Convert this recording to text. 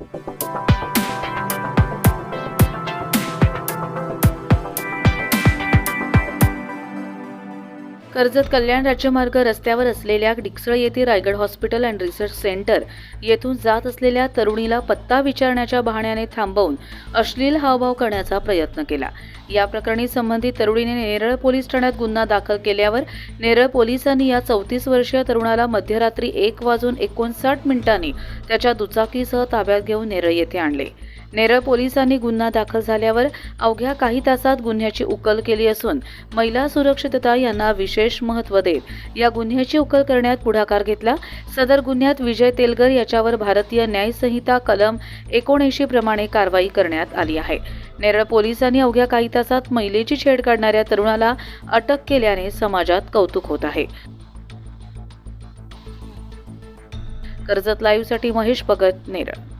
you Karjat Kalyan राज्यमार्ग रस्त्यावर असलेल्या डिकसळ येथे Raigad hospital and research centre येथून जात असलेल्या तरुणीला पत्ता विचारण्याच्या बहाण्याने थांबवून अश्लील हावभाव करण्याचा प्रयत्न केला. या प्रकरणी संबंधित तरुणीने नेरळ पोलीस ठाण्यात गुन्हा दाखल केल्यावर नेरळ पोलिसांनी या चौतीस वर्षीय तरुणाला मध्यरात्री एक वाजून एकोणसाठ मिनिटांनी त्याच्या दुचाकीसह ताब्यात घेऊन नेरळ येथे आणले. नेरळ पोलिसांनी गुन्हा दाखल झाल्यावर अवघ्या काही तासात गुन्ह्याची उकल केली असून महिला सुरक्षितता यांना विशेष महत्त्व देत या गुन्ह्याची उकल करण्यात पुढाकार घेतला. सदर गुन्ह्यात विजय तेलगर याच्यावर भारतीय न्यायसंहिता कलम एकोणऐंशी प्रमाणे कारवाई करण्यात आली आहे. नेरळ पोलिसांनी अवघ्या काही तासात महिलेची छेड काढणाऱ्या तरुणाला अटक केल्याने समाजात कौतुक होत आहे. कर्जत लाईव्हसाठी महेश भगत नेरळ.